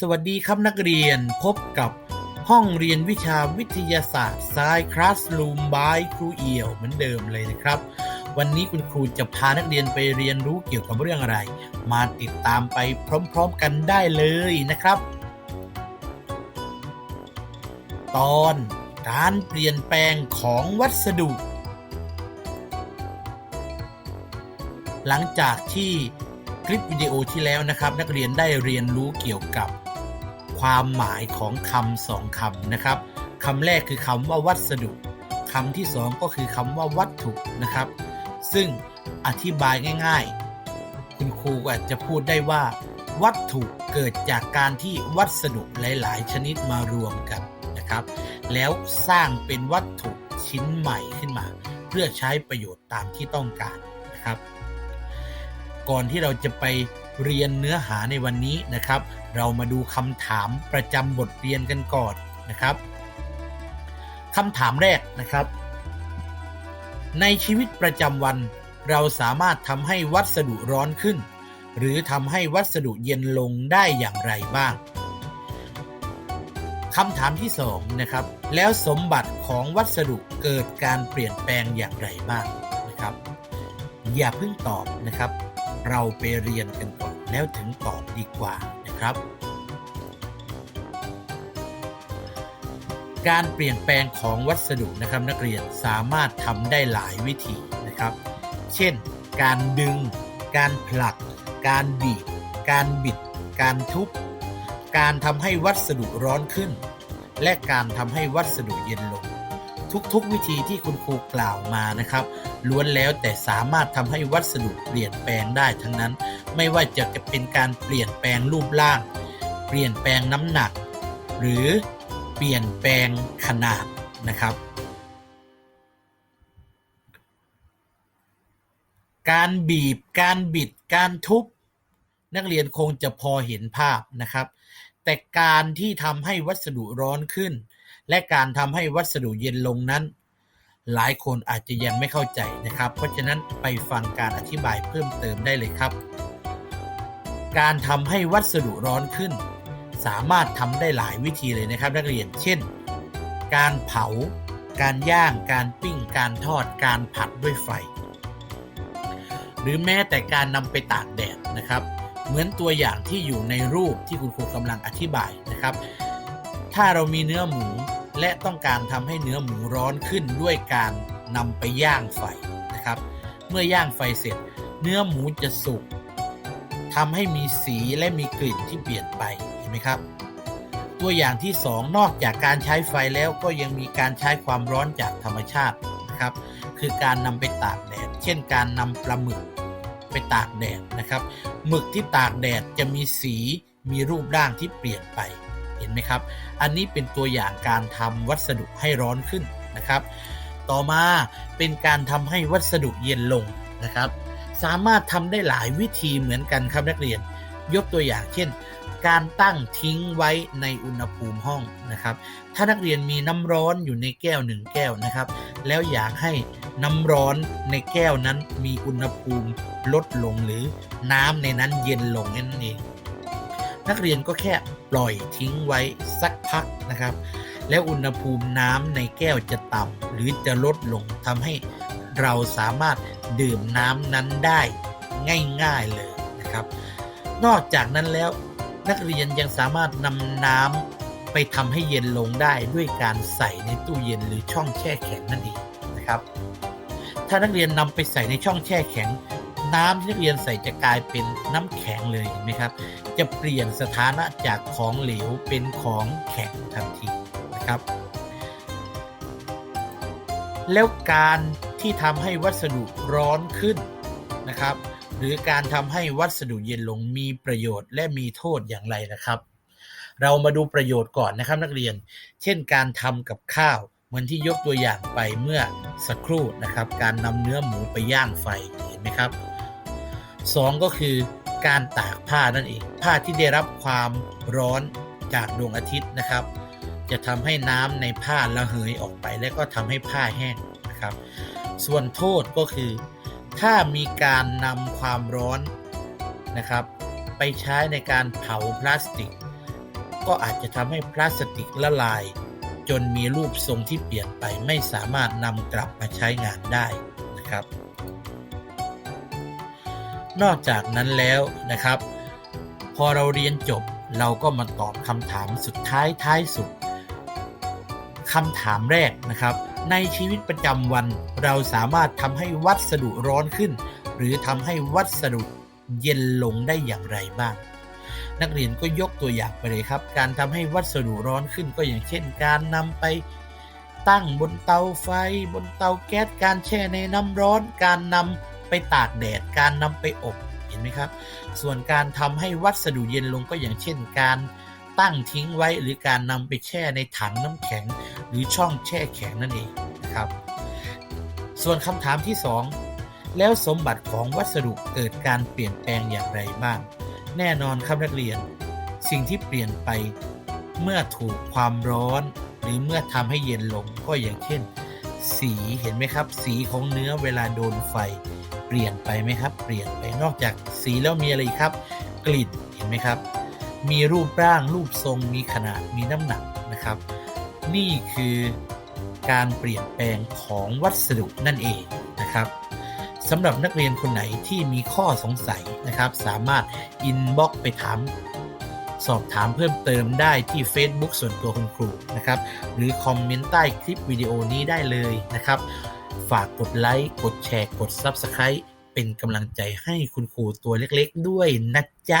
สวัสดีครับนักเรียนพบกับห้องเรียนวิชาวิทยาศาสตร์ s ายคลาส r ูมบายครูเอี่ยวเหมือนเดิมเลยนะครับ วันนี้คุณครูจะพานักเรียนไปเรียนรู้เกี่ยวกับเรื่องอะไร มาติดตามไปพร้อมๆกันได้เลยนะครับ ตอนการเปลี่ยนแปลงของวัสดุ หลังจากที่คลิปวิดีโอที่แล้วนะครับ นักเรียนได้เรียนรู้เกี่ยวกับ ความหมายของคำสองคำนะครับคำแรกคือคำว่าวัสดุคำที่สองก็คือคำว่าวัตถุนะครับ ซึ่งอธิบายง่าย ๆ คุณครูอาจจะพูดได้ว่า วัตถุเกิดจากการที่วัสดุหลาย ๆ ชนิดมารวมกันนะครับ แล้วสร้างเป็นวัตถุชิ้นใหม่ขึ้นมา เพื่อใช้ประโยชน์ตามที่ต้องการนะครับ ก่อนที่เราจะไป เรียนเนื้อหาในวันนี้นะครับ เรามาดูคำถามประจำบทเรียนกันก่อนนะครับคำถามแรกนะครับ ในชีวิตประจำวัน เราสามารถทำให้วัสดุร้อนขึ้น หรือทำให้วัสดุเย็นลงได้อย่างไรบ้างคำถามที่สองนะครับแล้วสมบัติของวัสดุเกิดการเปลี่ยนแปลงอย่างไรบ้างนะครับ อย่าเพิ่งตอบนะครับ เราไปเรียนกันก่อน แล้วถึงตอบดีกว่านะครับ การเปลี่ยนแปลงของวัสดุนะครับนักเรียนสามารถทำได้หลายวิธีนะครับ เช่น การดึง การผลัก การบีบ การบิด การทุบ การทำให้วัสดุร้อนขึ้น และการทำให้วัสดุเย็นลง ทุกๆ วิธีที่คุณครูกล่าวมานะครับ ล้วนแล้วแต่สามารถทำให้วัสดุเปลี่ยนแปลงได้ทั้งนั้น ไม่ว่าจะเป็นการเปลี่ยนแปลงรูปร่าง เปลี่ยนแปลงน้ำหนัก หรือเปลี่ยนแปลงขนาดนะครับ การบีบ การบิด การทุบ นักเรียนคงจะพอเห็นภาพนะครับ แต่การที่ทำให้วัสดุร้อนขึ้น และการทำให้วัสดุเย็นลงนั้น หลายคนอาจจะยังไม่เข้าใจนะครับ เพราะฉะนั้นไปฟังการอธิบายเพิ่มเติมได้เลยครับ การทำให้วัสดุร้อนขึ้น สามารถทำได้หลายวิธีเลยนะครับ นักเรียน เช่น การเผา การย่าง การปิ้ง การทอด การผัดด้วยไฟ หรือแม้แต่การนำไปตากแดดนะครับ เหมือนตัวอย่างที่อยู่ในรูปที่คุณครูกำลังอธิบายนะครับ ถ้าเรามีเนื้อหมู และต้องการทำให้เนื้อหมูร้อนขึ้นด้วยการนำไปย่างไฟนะครับ เมื่อย่างไฟเสร็จ เนื้อหมูจะสุกทำให้มีสีและมีกลิ่นที่เปลี่ยนไปเห็นไหมครับ ตัวอย่างที่ 2 นอกจากการใช้ไฟแล้วก็ยังมีการใช้ความร้อนจากธรรมชาตินะครับ คือการนำไปตากแดด เช่น การนำปลาหมึกไปตากแดดนะครับหมึกที่ตากแดดจะมีสีมีรูปร่างที่เปลี่ยนไป เห็นไหมครับ อันนี้เป็นตัวอย่างการทำวัสดุให้ร้อนขึ้นนะครับ ต่อมาเป็นการทำให้วัสดุเย็นลงนะครับ สามารถทำได้หลายวิธีเหมือนกันครับนักเรียน ยกตัวอย่างเช่น การตั้งทิ้งไว้ในอุณหภูมิห้องนะครับ ถ้านักเรียนมีน้ำร้อนอยู่ในแก้วหนึ่งแก้วนะครับ แล้วอยากให้น้ำร้อนในแก้วนั้นมีอุณหภูมิลดลงหรือน้ำในนั้นเย็นลงนั่นเอง นักเรียนก็แค่ปล่อยทิ้งไว้สักพักนะครับ แล้วอุณหภูมิน้ำในแก้วจะต่ำหรือจะลดลงทำให้เราสามารถดื่มน้ำนั้นได้ง่ายๆเลยนะครับ นอกจากนั้นแล้วนักเรียนยังสามารถนำน้ำไปทำให้เย็นลงได้ด้วยการใส่ในตู้เย็นหรือช่องแช่แข็งนั่นเองนะครับ ถ้านักเรียนนำไปใส่ในช่องแช่แข็ง น้ำที่นักเรียนใส่จะกลายเป็นน้ำแข็งเลยเห็นไหมครับ จะเปลี่ยนสถานะจากของเหลวเป็นของแข็งทันทีนะครับ แล้วการที่ทำให้วัสดุร้อนขึ้นนะครับ หรือการทำให้วัสดุเย็นลงมีประโยชน์และมีโทษอย่างไรนะครับ เรามาดูประโยชน์ก่อนนะครับนักเรียน เช่นการทำกับข้าวเหมือนที่ยกตัวอย่างไปเมื่อสักครู่นะครับ การนำเนื้อหมูไปย่างไฟเห็นไหมครับ สองก็คือการตากผ้านั่นเอง ผ้าที่ได้รับความร้อนจากดวงอาทิตย์นะครับ จะทำให้น้ำในผ้าระเหยออกไป และก็ทำให้ผ้าแห้งนะครับ ส่วนโทษก็คือ ถ้ามีการนำความร้อนนะครับ ไปใช้ในการเผาพลาสติก ก็อาจจะทำให้พลาสติกละลาย จนมีรูปทรงที่เปลี่ยนไปไม่สามารถนำกลับมาใช้งานได้นะครับ นอกจากนั้นแล้วนะครับ พอเราเรียนจบเราก็มาตอบคำถามสุดท้ายท้ายสุดคำถามแรกนะครับ ในชีวิตประจำวันเราสามารถทำให้วัสดุร้อนขึ้น หรือทำให้วัสดุเย็นลงได้อย่างไรบ้าง นักเรียนก็ยกตัวอย่างไปเลยครับ การทำให้วัสดุร้อนขึ้นก็อย่างเช่น การนำไปตั้งบนเตาไฟ บนเตาแก๊สการแช่ในน้ำร้อน การนำ ไปตากแดดการนำไปอบเห็นไหมครับ ส่วนการทำให้วัสดุเย็นลงก็อย่างเช่นการตั้งทิ้งไว้หรือการนำไปแช่ในถังน้ำแข็ง หรือช่องแช่แข็งนั่นเองนะครับ ส่วนคำถามที่ 2 แล้วสมบัติของวัสดุเกิดการเปลี่ยนแปลงอย่างไรบ้าง แน่นอนครับนักเรียน สิ่งที่เปลี่ยนไปเมื่อถูกความร้อน หรือเมื่อทำให้เย็นลงก็อย่างเช่น สีเห็นไหมครับ สีของเนื้อเวลาโดนไฟ เปลี่ยนไปไหมครับ เปลี่ยนไปนอกจากสีแล้วมีอะไรครับ กลิ่นเห็นไหมครับ มีรูปร่างรูปทรงมีขนาดมีน้ำหนักนะครับ นี่คือการเปลี่ยนแปลงของวัสดุนั่นเองนะครับสำหรับนักเรียนคนไหนที่มีข้อสงสัยนะครับ สามารถอินบ็อกไปถามสอบถามเพิ่มเติมได้ที่ Facebook ส่วนตัวคุณครูนะครับ หรือคอมเมนต์ใต้คลิปวิดีโอนี้ได้เลยนะครับ ฝากกดไลค์ กดแชร์ กด Subscribe เป็นกำลังใจให้คุณครูตัวเล็กๆ ด้วยนะจ๊ะ